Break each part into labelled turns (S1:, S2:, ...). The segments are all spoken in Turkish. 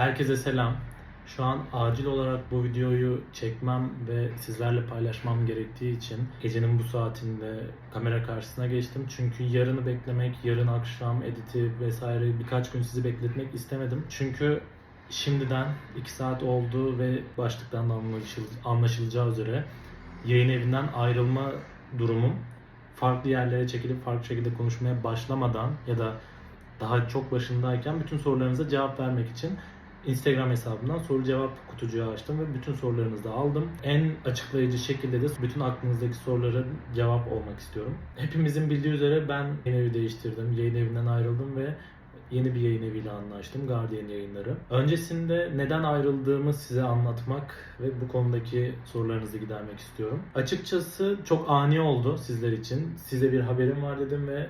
S1: Herkese selam. Şu an acil olarak bu videoyu çekmem ve sizlerle paylaşmam gerektiği için gecenin bu saatinde kamera karşısına geçtim. Çünkü yarını beklemek, yarın akşam editi vesaire birkaç gün sizi bekletmek istemedim. Çünkü şimdiden 2 saat oldu ve başlıktan da anlaşıl- anlaşılacağı üzere yayın evinden ayrılma durumum farklı yerlere çekilip farklı şekilde konuşmaya başlamadan ya da daha çok başındayken bütün sorularınıza cevap vermek için Instagram hesabımdan soru cevap kutucuğu açtım ve bütün sorularınızı da aldım. En açıklayıcı şekilde de bütün aklınızdaki sorulara cevap olmak istiyorum. Hepimizin bildiği üzere ben yayın evi değiştirdim. Yayın evinden ayrıldım ve yeni bir yayın eviyle anlaştım. Guardian yayınları. Öncesinde neden ayrıldığımı size anlatmak ve bu konudaki sorularınızı gidermek istiyorum. Açıkçası çok ani oldu sizler için. Size bir haberim var dedim ve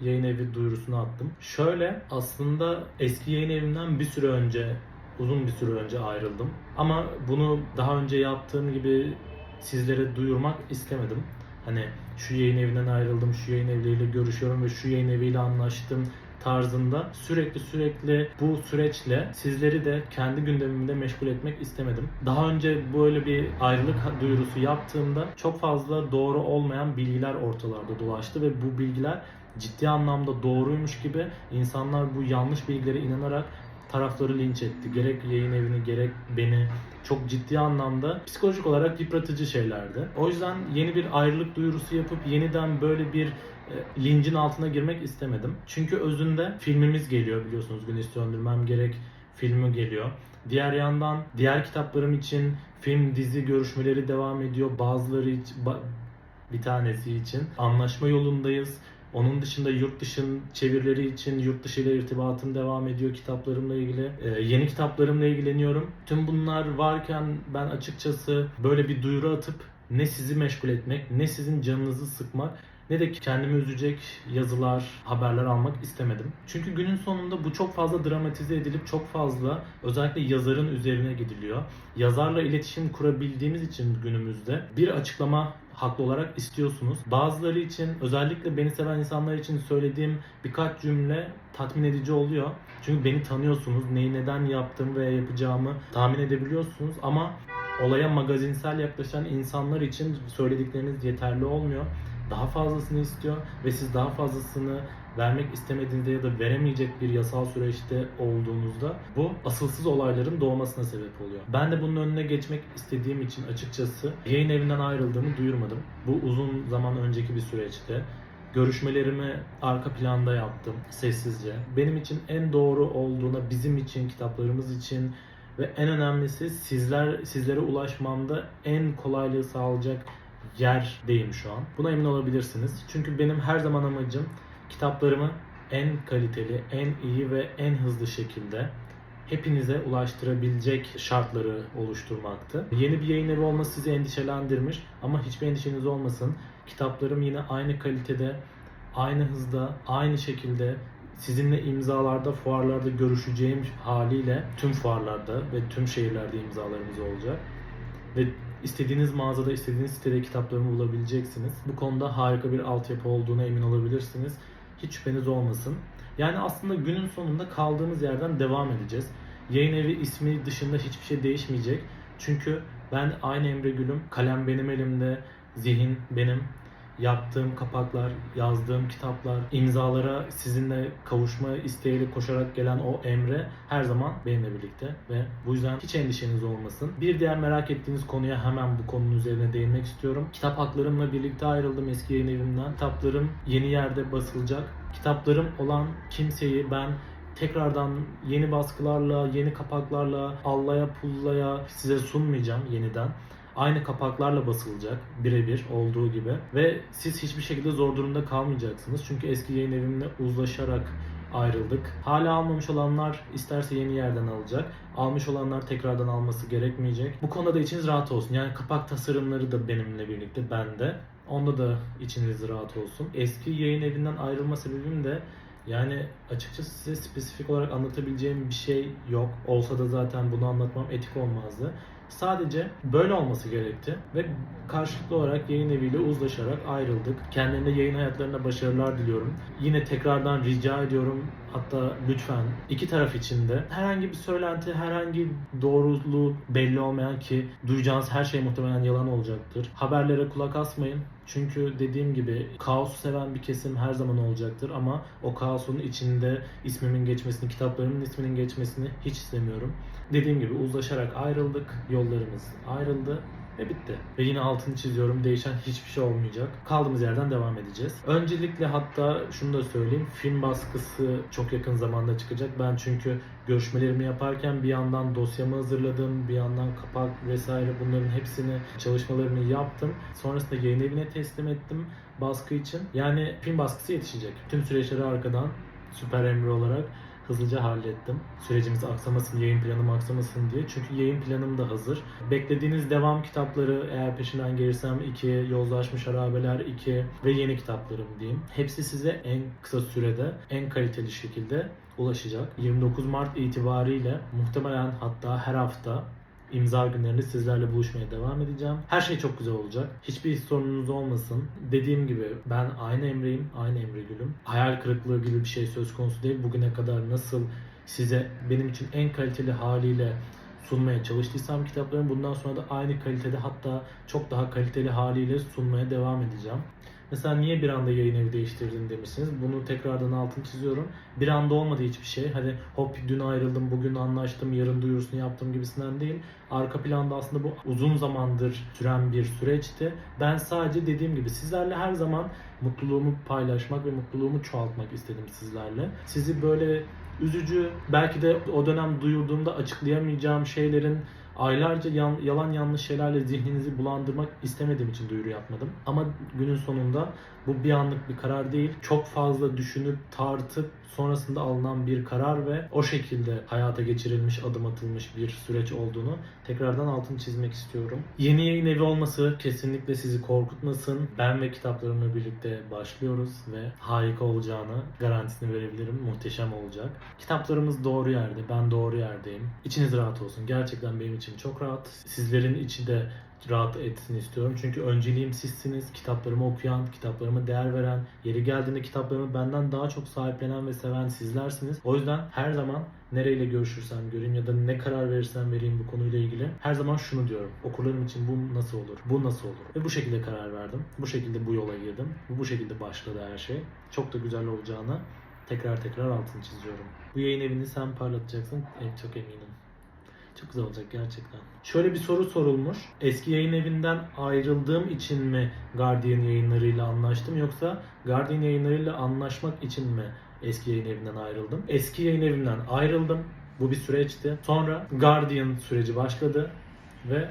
S1: yayın evi duyurusunu attım. Şöyle aslında eski yayın evinden bir süre önce uzun bir süre önce ayrıldım. Ama bunu daha önce yaptığım gibi sizlere duyurmak istemedim. Hani şu yayın evinden ayrıldım, şu yayın evleriyle görüşüyorum ve şu yayın eviyle anlaştım tarzında sürekli sürekli bu süreçle sizleri de kendi gündemimde meşgul etmek istemedim. Daha önce böyle bir ayrılık duyurusu yaptığımda çok fazla doğru olmayan bilgiler ortalarda dolaştı ve bu bilgiler ciddi anlamda doğruymuş gibi insanlar bu yanlış bilgilere inanarak tarafları linç etti. Gerek yayın evini gerek beni çok ciddi anlamda psikolojik olarak yıpratıcı şeylerdi. O yüzden yeni bir ayrılık duyurusu yapıp yeniden böyle bir e, lincin altına girmek istemedim. Çünkü özünde filmimiz geliyor biliyorsunuz Güneş Söndürmem Gerek filmi geliyor. Diğer yandan diğer kitaplarım için film dizi görüşmeleri devam ediyor. Bazıları için, bir tanesi için anlaşma yolundayız. Onun dışında yurt dışın çevirileri için yurt dışı ile irtibatım devam ediyor kitaplarımla ilgili. Ee, yeni kitaplarımla ilgileniyorum. Tüm bunlar varken ben açıkçası böyle bir duyuru atıp ne sizi meşgul etmek, ne sizin canınızı sıkmak, ne de kendimi üzecek yazılar, haberler almak istemedim. Çünkü günün sonunda bu çok fazla dramatize edilip çok fazla özellikle yazarın üzerine gidiliyor. Yazarla iletişim kurabildiğimiz için günümüzde bir açıklama haklı olarak istiyorsunuz. Bazıları için özellikle beni seven insanlar için söylediğim birkaç cümle tatmin edici oluyor. Çünkü beni tanıyorsunuz. Neyi neden yaptım ve yapacağımı tahmin edebiliyorsunuz ama olaya magazinsel yaklaşan insanlar için söyledikleriniz yeterli olmuyor. Daha fazlasını istiyor ve siz daha fazlasını vermek istemediğinizde ya da veremeyecek bir yasal süreçte olduğunuzda bu asılsız olayların doğmasına sebep oluyor. Ben de bunun önüne geçmek istediğim için açıkçası yayın evinden ayrıldığımı duyurmadım. Bu uzun zaman önceki bir süreçte. Görüşmelerimi arka planda yaptım sessizce. Benim için en doğru olduğuna bizim için, kitaplarımız için ve en önemlisi sizler sizlere ulaşmamda en kolaylığı sağlayacak yerdeyim şu an. Buna emin olabilirsiniz. Çünkü benim her zaman amacım kitaplarımı en kaliteli, en iyi ve en hızlı şekilde hepinize ulaştırabilecek şartları oluşturmaktı. Yeni bir yayın evi olması sizi endişelendirmiş ama hiçbir endişeniz olmasın. Kitaplarım yine aynı kalitede, aynı hızda, aynı şekilde sizinle imzalarda, fuarlarda görüşeceğim haliyle tüm fuarlarda ve tüm şehirlerde imzalarımız olacak. Ve istediğiniz mağazada, istediğiniz sitede kitaplarımı bulabileceksiniz. Bu konuda harika bir altyapı olduğuna emin olabilirsiniz. Hiç şüpheniz olmasın. Yani aslında günün sonunda kaldığımız yerden devam edeceğiz. Yayın evi ismi dışında hiçbir şey değişmeyecek. Çünkü ben aynı Emre Gül'üm. Kalem benim elimde, zihin benim. Yaptığım kapaklar, yazdığım kitaplar, imzalara sizinle kavuşma isteğiyle koşarak gelen o Emre her zaman benimle birlikte ve bu yüzden hiç endişeniz olmasın. Bir diğer merak ettiğiniz konuya hemen bu konunun üzerine değinmek istiyorum. Kitap haklarımla birlikte ayrıldım eski yayın evimden. Kitaplarım yeni yerde basılacak. Kitaplarım olan kimseyi ben tekrardan yeni baskılarla, yeni kapaklarla, allaya pullaya size sunmayacağım yeniden aynı kapaklarla basılacak birebir olduğu gibi ve siz hiçbir şekilde zor durumda kalmayacaksınız. Çünkü eski yayın evimle uzlaşarak ayrıldık. Hala almamış olanlar isterse yeni yerden alacak. Almış olanlar tekrardan alması gerekmeyecek. Bu konuda da içiniz rahat olsun. Yani kapak tasarımları da benimle birlikte bende. Onda da içiniz rahat olsun. Eski yayın evinden ayrılma sebebim de yani açıkçası size spesifik olarak anlatabileceğim bir şey yok. Olsa da zaten bunu anlatmam etik olmazdı. Sadece böyle olması gerekti ve karşılıklı olarak yayın eviyle uzlaşarak ayrıldık. Kendilerine yayın hayatlarına başarılar diliyorum. Yine tekrardan rica ediyorum Hatta lütfen iki taraf için de herhangi bir söylenti, herhangi doğruluğu belli olmayan ki duyacağınız her şey muhtemelen yalan olacaktır. Haberlere kulak asmayın. Çünkü dediğim gibi kaosu seven bir kesim her zaman olacaktır ama o kaosun içinde ismimin geçmesini, kitaplarımın isminin geçmesini hiç istemiyorum. Dediğim gibi uzlaşarak ayrıldık, yollarımız ayrıldı ve bitti. Ve yine altını çiziyorum değişen hiçbir şey olmayacak. Kaldığımız yerden devam edeceğiz. Öncelikle hatta şunu da söyleyeyim. Film baskısı çok yakın zamanda çıkacak. Ben çünkü görüşmelerimi yaparken bir yandan dosyamı hazırladım. Bir yandan kapak vesaire bunların hepsini çalışmalarını yaptım. Sonrasında yayın evine teslim ettim baskı için. Yani film baskısı yetişecek. Tüm süreçleri arkadan süper emri olarak hızlıca hallettim. Sürecimiz aksamasın, yayın planım aksamasın diye. Çünkü yayın planım da hazır. Beklediğiniz devam kitapları eğer peşinden gelirsem 2, Yozlaşmış Harabeler 2 ve yeni kitaplarım diyeyim. Hepsi size en kısa sürede, en kaliteli şekilde ulaşacak. 29 Mart itibariyle muhtemelen hatta her hafta imza günlerinde sizlerle buluşmaya devam edeceğim. Her şey çok güzel olacak. Hiçbir sorununuz olmasın. Dediğim gibi ben aynı Emre'yim, aynı Emre Gül'üm. Hayal kırıklığı gibi bir şey söz konusu değil. Bugüne kadar nasıl size benim için en kaliteli haliyle sunmaya çalıştıysam kitaplarım bundan sonra da aynı kalitede hatta çok daha kaliteli haliyle sunmaya devam edeceğim. Mesela niye bir anda yayın evi değiştirdin demişsiniz. Bunu tekrardan altını çiziyorum. Bir anda olmadı hiçbir şey. Hani hop dün ayrıldım, bugün anlaştım, yarın duyurusunu yaptım gibisinden değil. Arka planda aslında bu uzun zamandır süren bir süreçti. Ben sadece dediğim gibi sizlerle her zaman mutluluğumu paylaşmak ve mutluluğumu çoğaltmak istedim sizlerle. Sizi böyle üzücü, belki de o dönem duyurduğumda açıklayamayacağım şeylerin aylarca yan- yalan yanlış şeylerle zihninizi bulandırmak istemediğim için duyuru yapmadım. Ama günün sonunda bu bir anlık bir karar değil. Çok fazla düşünüp tartıp sonrasında alınan bir karar ve o şekilde hayata geçirilmiş, adım atılmış bir süreç olduğunu tekrardan altını çizmek istiyorum. Yeni yayın evi olması kesinlikle sizi korkutmasın. Ben ve kitaplarımla birlikte başlıyoruz ve harika olacağını garantisini verebilirim. Muhteşem olacak. Kitaplarımız doğru yerde, ben doğru yerdeyim. İçiniz rahat olsun. Gerçekten benim için çok rahat. Sizlerin içi de rahat etsin istiyorum. Çünkü önceliğim sizsiniz. Kitaplarımı okuyan, kitaplarıma değer veren, yeri geldiğinde kitaplarımı benden daha çok sahiplenen ve seven sizlersiniz. O yüzden her zaman nereyle görüşürsem göreyim ya da ne karar verirsem vereyim bu konuyla ilgili her zaman şunu diyorum. Okurlarım için bu nasıl olur? Bu nasıl olur? Ve bu şekilde karar verdim. Bu şekilde bu yola girdim. Ve bu şekilde başladı her şey. Çok da güzel olacağını tekrar tekrar altını çiziyorum. Bu yayın evini sen parlatacaksın. Evet, çok eminim. Çok güzel olacak gerçekten. Şöyle bir soru sorulmuş. Eski yayın evinden ayrıldığım için mi Guardian yayınlarıyla anlaştım yoksa Guardian yayınlarıyla anlaşmak için mi eski yayın evinden ayrıldım? Eski yayın evinden ayrıldım. Bu bir süreçti. Sonra Guardian süreci başladı ve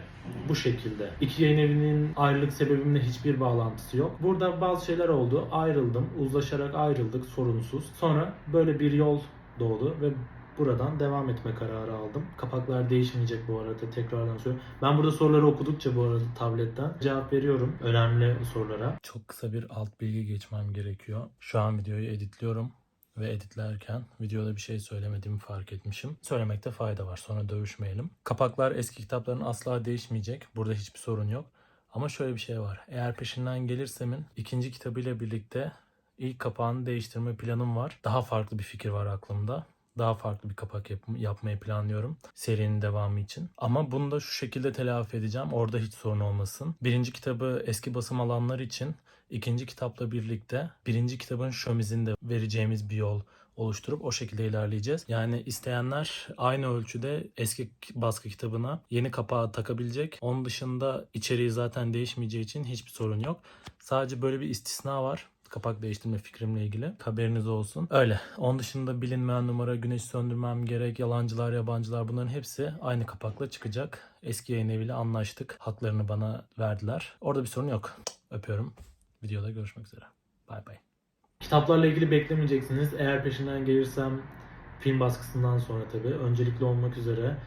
S1: bu şekilde. İki yayın evinin ayrılık sebebimle hiçbir bağlantısı yok. Burada bazı şeyler oldu. Ayrıldım. Uzlaşarak ayrıldık sorunsuz. Sonra böyle bir yol doğdu ve buradan devam etme kararı aldım. Kapaklar değişmeyecek bu arada tekrardan söylüyorum. Ben burada soruları okudukça bu arada tabletten cevap veriyorum önemli sorulara. Çok kısa bir alt bilgi geçmem gerekiyor. Şu an videoyu editliyorum ve editlerken videoda bir şey söylemediğimi fark etmişim. Söylemekte fayda var. Sonra dövüşmeyelim. Kapaklar eski kitapların asla değişmeyecek. Burada hiçbir sorun yok. Ama şöyle bir şey var. Eğer peşinden gelirsemin ikinci kitabıyla birlikte ilk kapağını değiştirme planım var. Daha farklı bir fikir var aklımda. Daha farklı bir kapak yap- yapmayı planlıyorum serinin devamı için. Ama bunu da şu şekilde telafi edeceğim. Orada hiç sorun olmasın. Birinci kitabı eski basım alanlar için ikinci kitapla birlikte birinci kitabın şömizinde vereceğimiz bir yol oluşturup o şekilde ilerleyeceğiz. Yani isteyenler aynı ölçüde eski baskı kitabına yeni kapağı takabilecek. Onun dışında içeriği zaten değişmeyeceği için hiçbir sorun yok. Sadece böyle bir istisna var kapak değiştirme fikrimle ilgili. Haberiniz olsun. Öyle. Onun dışında bilinmeyen numara, güneş söndürmem gerek, yalancılar, yabancılar bunların hepsi aynı kapakla çıkacak. Eski yayın eviyle anlaştık. Haklarını bana verdiler. Orada bir sorun yok. Öpüyorum. Videoda görüşmek üzere. Bay bay. Kitaplarla ilgili beklemeyeceksiniz. Eğer peşinden gelirsem film baskısından sonra tabii öncelikli olmak üzere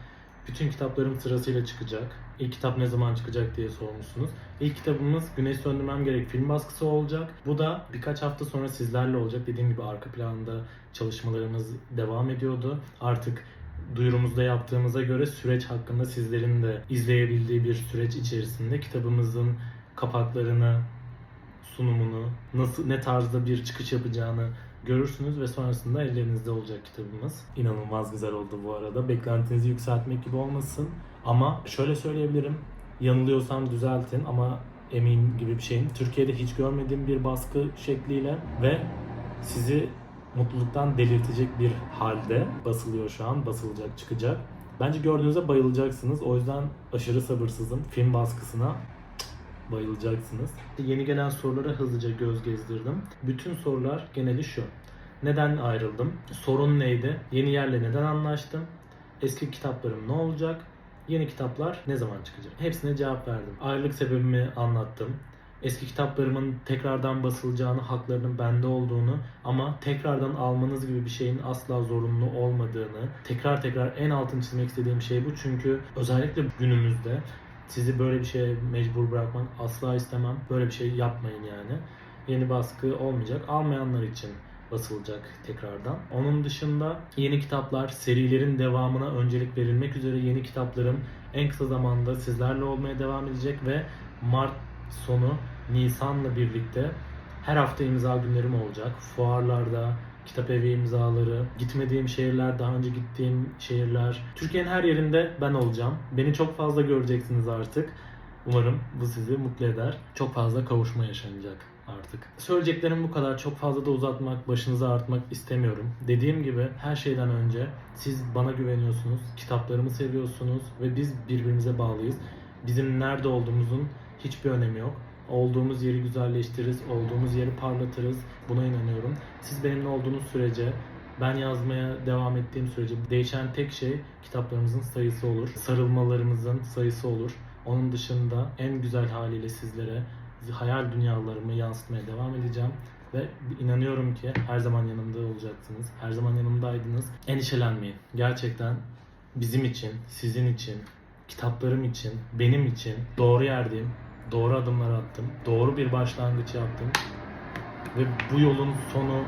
S1: bütün kitaplarım sırasıyla çıkacak. İlk kitap ne zaman çıkacak diye sormuşsunuz. İlk kitabımız Güneş Söndürmem Gerek film baskısı olacak. Bu da birkaç hafta sonra sizlerle olacak. Dediğim gibi arka planda çalışmalarımız devam ediyordu. Artık duyurumuzda yaptığımıza göre süreç hakkında sizlerin de izleyebildiği bir süreç içerisinde kitabımızın kapaklarını, sunumunu, nasıl ne tarzda bir çıkış yapacağını görürsünüz ve sonrasında ellerinizde olacak kitabımız. İnanılmaz güzel oldu bu arada. Beklentinizi yükseltmek gibi olmasın. Ama şöyle söyleyebilirim. Yanılıyorsam düzeltin ama emin gibi bir şeyim. Türkiye'de hiç görmediğim bir baskı şekliyle ve sizi mutluluktan delirtecek bir halde basılıyor şu an. Basılacak, çıkacak. Bence gördüğünüzde bayılacaksınız. O yüzden aşırı sabırsızım. Film baskısına bayılacaksınız. Yeni gelen sorulara hızlıca göz gezdirdim. Bütün sorular geneli şu. Neden ayrıldım? Sorun neydi? Yeni yerle neden anlaştım? Eski kitaplarım ne olacak? Yeni kitaplar ne zaman çıkacak? Hepsine cevap verdim. Ayrılık sebebimi anlattım. Eski kitaplarımın tekrardan basılacağını, haklarının bende olduğunu ama tekrardan almanız gibi bir şeyin asla zorunlu olmadığını, tekrar tekrar en altını çizmek istediğim şey bu. Çünkü özellikle günümüzde sizi böyle bir şeye mecbur bırakmak asla istemem. Böyle bir şey yapmayın yani. Yeni baskı olmayacak. Almayanlar için basılacak tekrardan. Onun dışında yeni kitaplar, serilerin devamına öncelik verilmek üzere yeni kitaplarım en kısa zamanda sizlerle olmaya devam edecek ve Mart sonu Nisan'la birlikte her hafta imza günlerim olacak. Fuarlarda, kitap evi imzaları, gitmediğim şehirler, daha önce gittiğim şehirler. Türkiye'nin her yerinde ben olacağım. Beni çok fazla göreceksiniz artık. Umarım bu sizi mutlu eder. Çok fazla kavuşma yaşanacak artık. Söyleyeceklerim bu kadar. Çok fazla da uzatmak, başınızı ağrıtmak istemiyorum. Dediğim gibi her şeyden önce siz bana güveniyorsunuz, kitaplarımı seviyorsunuz ve biz birbirimize bağlıyız. Bizim nerede olduğumuzun hiçbir önemi yok. Olduğumuz yeri güzelleştiririz, olduğumuz yeri parlatırız. Buna inanıyorum. Siz benimle olduğunuz sürece, ben yazmaya devam ettiğim sürece değişen tek şey kitaplarımızın sayısı olur. Sarılmalarımızın sayısı olur. Onun dışında en güzel haliyle sizlere hayal dünyalarımı yansıtmaya devam edeceğim. Ve inanıyorum ki her zaman yanımda olacaksınız. Her zaman yanımdaydınız. Endişelenmeyin. Gerçekten bizim için, sizin için, kitaplarım için, benim için doğru yerdeyim. Doğru adımlar attım. Doğru bir başlangıç yaptım. Ve bu yolun sonu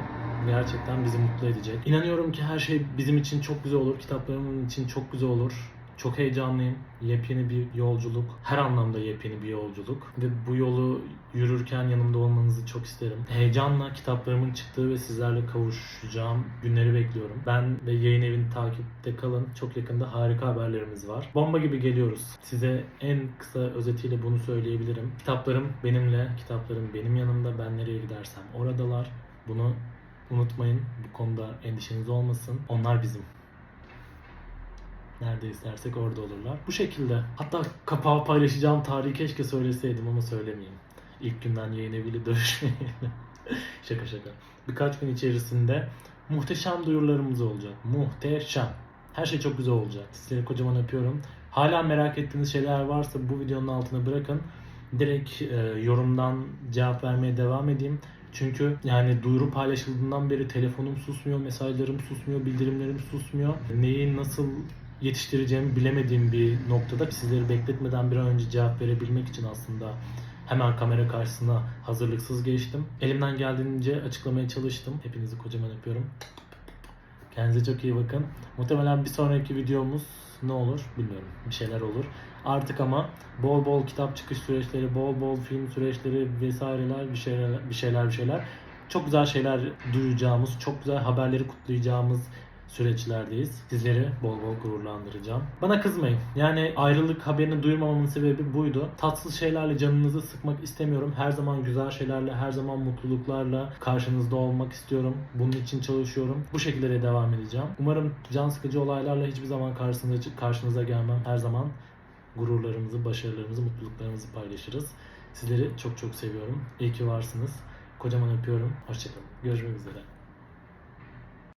S1: gerçekten bizi mutlu edecek. İnanıyorum ki her şey bizim için çok güzel olur. Kitaplarımın için çok güzel olur. Çok heyecanlıyım. Yepyeni bir yolculuk. Her anlamda yepyeni bir yolculuk. Ve bu yolu yürürken yanımda olmanızı çok isterim. Heyecanla kitaplarımın çıktığı ve sizlerle kavuşacağım günleri bekliyorum. Ben ve yayın evini takipte kalın. Çok yakında harika haberlerimiz var. Bomba gibi geliyoruz. Size en kısa özetiyle bunu söyleyebilirim. Kitaplarım benimle, kitaplarım benim yanımda. Ben nereye gidersem oradalar. Bunu unutmayın. Bu konuda endişeniz olmasın. Onlar bizim. Nerede istersek orada olurlar. Bu şekilde. Hatta kapağı paylaşacağım tarihi keşke söyleseydim ama söylemeyeyim. İlk günden yayın eviyle görüşmeyelim. şaka şaka. Birkaç gün içerisinde muhteşem duyurularımız olacak. Muhteşem. Her şey çok güzel olacak. Sizleri kocaman öpüyorum. Hala merak ettiğiniz şeyler varsa bu videonun altına bırakın. Direkt e, yorumdan cevap vermeye devam edeyim. Çünkü yani duyuru paylaşıldığından beri telefonum susmuyor, mesajlarım susmuyor, bildirimlerim susmuyor. Neyi nasıl yetiştireceğimi bilemediğim bir noktada sizleri bekletmeden bir an önce cevap verebilmek için aslında hemen kamera karşısına hazırlıksız geçtim. Elimden geldiğince açıklamaya çalıştım. Hepinizi kocaman öpüyorum. Kendinize çok iyi bakın. Muhtemelen bir sonraki videomuz ne olur bilmiyorum. Bir şeyler olur. Artık ama bol bol kitap çıkış süreçleri, bol bol film süreçleri vesaireler bir şeyler bir şeyler bir şeyler. Çok güzel şeyler duyacağımız, çok güzel haberleri kutlayacağımız süreçlerdeyiz. Sizleri bol bol gururlandıracağım. Bana kızmayın. Yani ayrılık haberini duyurmamamın sebebi buydu. Tatsız şeylerle canınızı sıkmak istemiyorum. Her zaman güzel şeylerle, her zaman mutluluklarla karşınızda olmak istiyorum. Bunun için çalışıyorum. Bu şekilde de devam edeceğim. Umarım can sıkıcı olaylarla hiçbir zaman karşınıza, karşınıza gelmem. Her zaman gururlarımızı, başarılarımızı, mutluluklarımızı paylaşırız. Sizleri çok çok seviyorum. İyi ki varsınız. Kocaman öpüyorum. Hoşçakalın. Görüşmek üzere.